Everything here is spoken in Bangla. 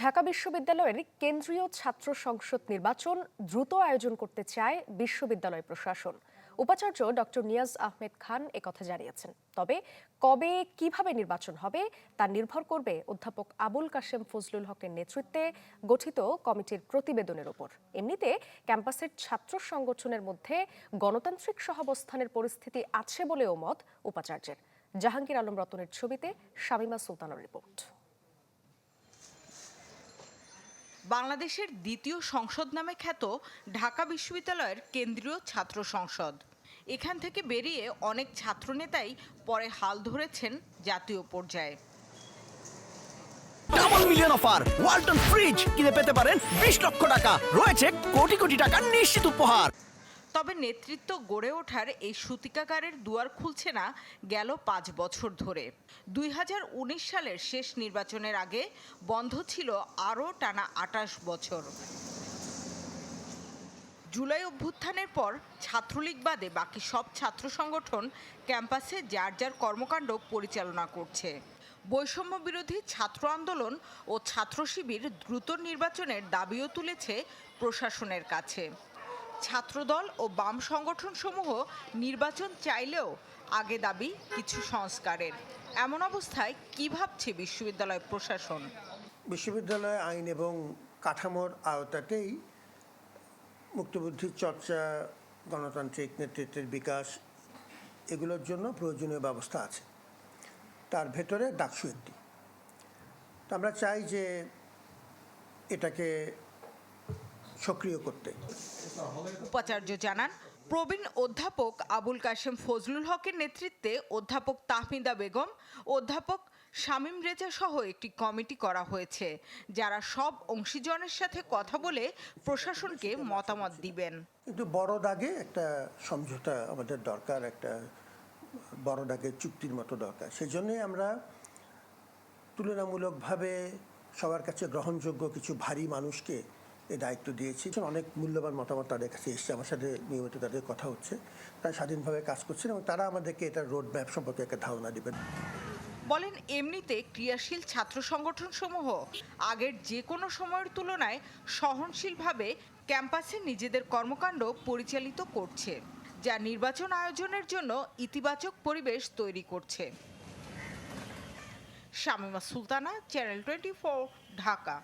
ঢাকা বিশ্ববিদ্যালয়ের কেন্দ্রীয় ছাত্র সংসদ নির্বাচন দ্রুত আয়োজন করতে চায় বিশ্ববিদ্যালয় প্রশাসন। উপাচার্য ডক্টর নিয়াজ আহমেদ খান একথা জানিয়েছেন। তবে কবে কীভাবে নির্বাচন হবে তা নির্ভর করবে অধ্যাপক আবুল কাশেম ফজলুল হকের নেতৃত্বে গঠিত কমিটির প্রতিবেদনের উপর এমনিতে ক্যাম্পাসের ছাত্র সংগঠনের মধ্যে গণতান্ত্রিক সহাবস্থানের পরিস্থিতি আছে বলেও মত উপাচার্যের। জাহাঙ্গীর আলম রতনের ছবিতে শামিমা সুলতানের রিপোর্ট। বাংলাদেশের দ্বিতীয় সংসদ নামে খ্যাত ঢাকা বিশ্ববিদ্যালয়ের কেন্দ্রীয় ছাত্র সংসদ। এখান থেকে বেরিয়ে অনেক ছাত্রনেতাই পরে হাল ধরেছেন জাতীয় পর্যায়ে। Double million offer Walton fridge কিনে পেতে পারেন বিশ লক্ষ টাকা। রয়েছে কোটি কোটি টাকার নিশ্চিত উপহার। তবে নেতৃত্ব গড়ে ওঠার এই সূতিকাগারের দুয়ার খুলছে না গেল পাঁচ বছর ধরে। দুই হাজার উনিশ সালের শেষ নির্বাচনের আগে বন্ধ ছিল আরও টানা আটাশ বছর। জুলাই অভ্যুত্থানের পর ছাত্রলীগ বাদে বাকি সব ছাত্র সংগঠন ক্যাম্পাসে যার যার কর্মকাণ্ড পরিচালনা করছে। বৈষম্য বিরোধী ছাত্র আন্দোলন ও ছাত্র শিবির দ্রুত নির্বাচনের দাবিও তুলেছে প্রশাসনের কাছে। ছাত্রদল ও বাম সংগঠনসমূহ নির্বাচন চাইলেও আগে দাবি কিছু সংস্কারের। এমন অবস্থায় কি ভাবছে বিশ্ববিদ্যালয় প্রশাসন? বিশ্ববিদ্যালয় আইন এবং কাঠামোর আওতাতেই মুক্তবুদ্ধির চর্চা, গণতান্ত্রিক নেতৃত্বের বিকাশ, এগুলোর জন্য প্রয়োজনীয় ব্যবস্থা আছে। তার ভেতরে ডাকসু একটি। আমরা চাই যে এটাকে সক্রিয় করতে। উপাচার্য জানান প্রবীণ অধ্যাপক আবুল কাশেম ফজলুল হকের নেতৃত্বে অধ্যাপক তাহমিদা বেগম অধ্যাপক শামীম রেজা সহ একটি কমিটি করা হয়েছে যারা সব অংশীজনের সাথে কথা বলে প্রশাসনকে মতামত দিবেন। কিন্তু বড় দাগে একটা সমঝোতা আমাদের দরকার একটা বড় দাগে চুক্তির মতো দরকার। সেই জন্যই আমরা তুলনামূলকভাবে সবার কাছে গ্রহণযোগ্য কিছু ভারী মানুষকে এই দায়িত্ব দিয়েছি। অনেক মূল্যবান মতামত তাদের কাছে এসছে, আমার সাথে নিয়মিত তাদের কথা হচ্ছে। তারা স্বাধীনভাবে কাজ করছেন এবং তারা আমাদেরকে এটা রোড ম্যাপ সম্পর্কে একটা ধারণা দেবেন। বলেন, এমনিতে ক্রিয়াশীল ছাত্র সংগঠন সমূহ আগের যে কোনো সময়ের তুলনায় সহনশীলভাবে ক্যাম্পাসে নিজেদের কর্মকাণ্ড পরিচালিত করছে, যা নির্বাচন আয়োজনের জন্য ইতিবাচক পরিবেশ তৈরি করছে। Shamima Sultana channel twenty Dhaka.